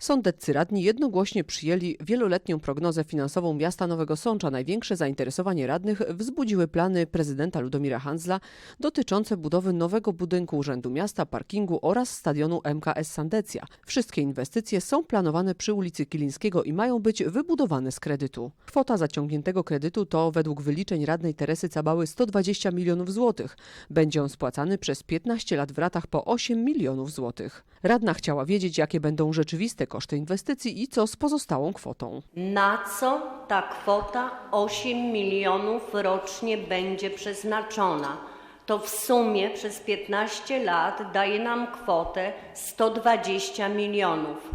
Sądeccy radni jednogłośnie przyjęli wieloletnią prognozę finansową miasta Nowego Sącza. Największe zainteresowanie radnych wzbudziły plany prezydenta Ludomira Handzla dotyczące budowy nowego budynku Urzędu Miasta, parkingu oraz stadionu MKS Sandecja. Wszystkie inwestycje są planowane przy ulicy Kilińskiego i mają być wybudowane z kredytu. Kwota zaciągniętego kredytu to według wyliczeń radnej Teresy Cabały 120 milionów złotych. Będzie on spłacany przez 15 lat w ratach po 8 milionów złotych. Radna chciała wiedzieć, jakie będą rzeczywiste koszty inwestycji i co z pozostałą kwotą. Na co ta kwota 8 milionów rocznie będzie przeznaczona? To w sumie przez 15 lat daje nam kwotę 120 milionów.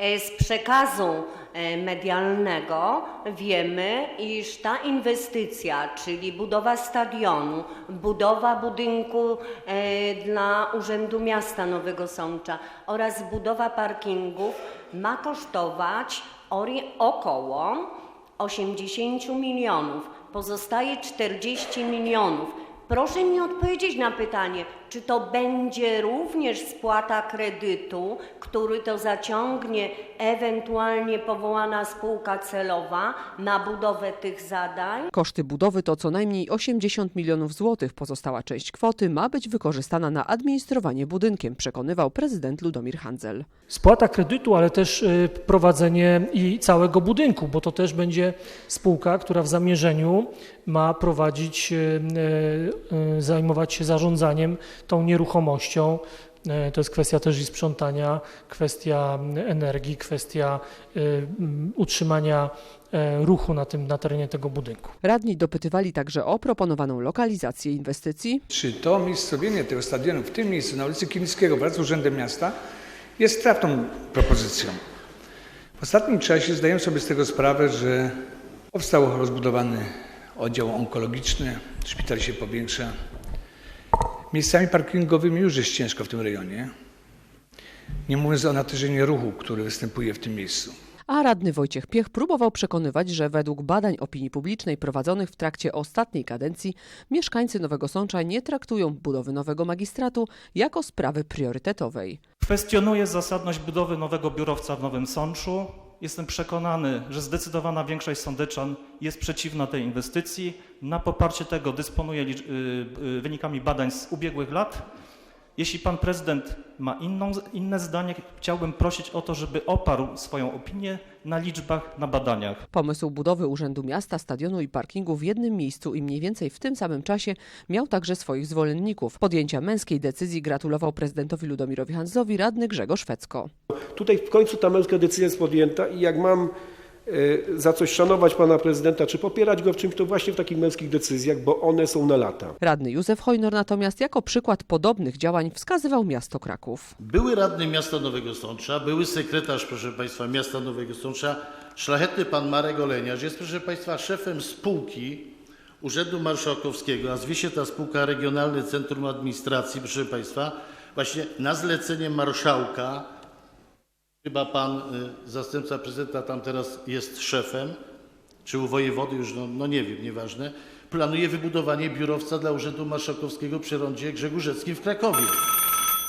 E, Z przekazu e, medialnego wiemy, iż ta inwestycja, czyli budowa stadionu, budowa budynku e, dla Urzędu Miasta Nowego Sącza oraz budowa parkingów ma kosztować około 80 milionów. Pozostaje 40 milionów. Proszę mi odpowiedzieć na pytanie, czy to będzie również spłata kredytu, który to zaciągnie ewentualnie powołana spółka celowa na budowę tych zadań? Koszty budowy to co najmniej 80 milionów złotych. Pozostała część kwoty ma być wykorzystana na administrowanie budynkiem, przekonywał prezydent Ludomir Handzel. Spłata kredytu, ale też y, prowadzenie i całego budynku, bo to też będzie spółka, która w zamierzeniu ma prowadzić, y, y, zajmować się zarządzaniem tą nieruchomością. Y, To jest kwestia też i sprzątania, kwestia energii, kwestia y, utrzymania y, ruchu na, tym, na terenie tego budynku. Radni dopytywali także o proponowaną lokalizację inwestycji, Czy to miejscowienie tego stadionu w tym miejscu na ulicy Kilińskiego wraz z Urzędem Miasta jest trafną propozycją? W ostatnim czasie zdaję sobie z tego sprawę, że powstał rozbudowany oddział onkologiczny, szpital się powiększa. Miejscami parkingowymi już jest ciężko w tym rejonie. Nie mówiąc o natężeniu ruchu, który występuje w tym miejscu. a radny Wojciech Piech próbował przekonywać, że według badań opinii publicznej prowadzonych w trakcie ostatniej kadencji mieszkańcy Nowego Sącza nie traktują budowy nowego magistratu jako sprawy priorytetowej. Kwestionuję zasadność budowy nowego biurowca w Nowym Sączu. Jestem przekonany, że zdecydowana większość sądeczan jest przeciwna tej inwestycji. Na poparcie tego dysponuję y, y, wynikami badań z ubiegłych lat. Jeśli pan prezydent ma inną, inne zdanie, chciałbym prosić o to, żeby oparł swoją opinię na liczbach, na badaniach. Pomysł budowy Urzędu Miasta, stadionu i parkingu w jednym miejscu i mniej więcej w tym samym czasie miał także swoich zwolenników. Podjęcia męskiej decyzji gratulował prezydentowi Ludomirowi Hanzowi radny Grzegorz Fecko. Tutaj w końcu ta męska decyzja jest podjęta i jak mam za coś szanować pana prezydenta, czy popierać go w czymś, to właśnie w takich męskich decyzjach, bo one są na lata. Radny Józef Hojnor natomiast jako przykład podobnych działań wskazywał miasto Kraków. Były radny miasta Nowego Sącza, były sekretarz, proszę Państwa, miasta Nowego Sącza, szlachetny pan Marek Oleniarz jest, proszę Państwa, szefem spółki Urzędu Marszałkowskiego, a zwie się ta spółka Regionalne Centrum Administracji, proszę Państwa, właśnie na zlecenie marszałka, chyba pan y, zastępca prezydenta tam teraz jest szefem, czy u wojewody już, no, no nie wiem, nieważne, planuje wybudowanie biurowca dla Urzędu Marszałkowskiego przy rondzie Grzegórzeckim w Krakowie.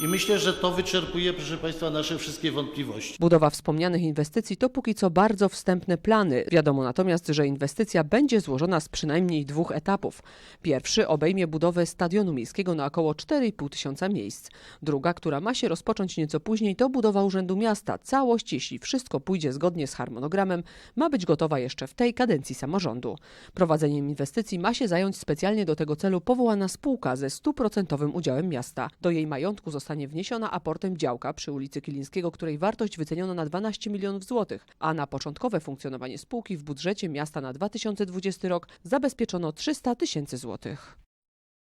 I myślę, że to wyczerpuje, proszę Państwa, nasze wszystkie wątpliwości. Budowa wspomnianych inwestycji to póki co bardzo wstępne plany. Wiadomo natomiast, że inwestycja będzie złożona z przynajmniej dwóch etapów. Pierwszy obejmie budowę stadionu miejskiego na około 4,5 tysiąca miejsc. Druga, która ma się rozpocząć nieco później, to budowa Urzędu Miasta. Całość, jeśli wszystko pójdzie zgodnie z harmonogramem, ma być gotowa jeszcze w tej kadencji samorządu. Prowadzeniem inwestycji ma się zająć specjalnie do tego celu powołana spółka ze stuprocentowym udziałem miasta. Do jej majątku zostanie wniesiona aportem działka przy ulicy Kilińskiego, której wartość wyceniono na 12 milionów złotych, a na początkowe funkcjonowanie spółki w budżecie miasta na 2020 rok zabezpieczono 300 tysięcy złotych.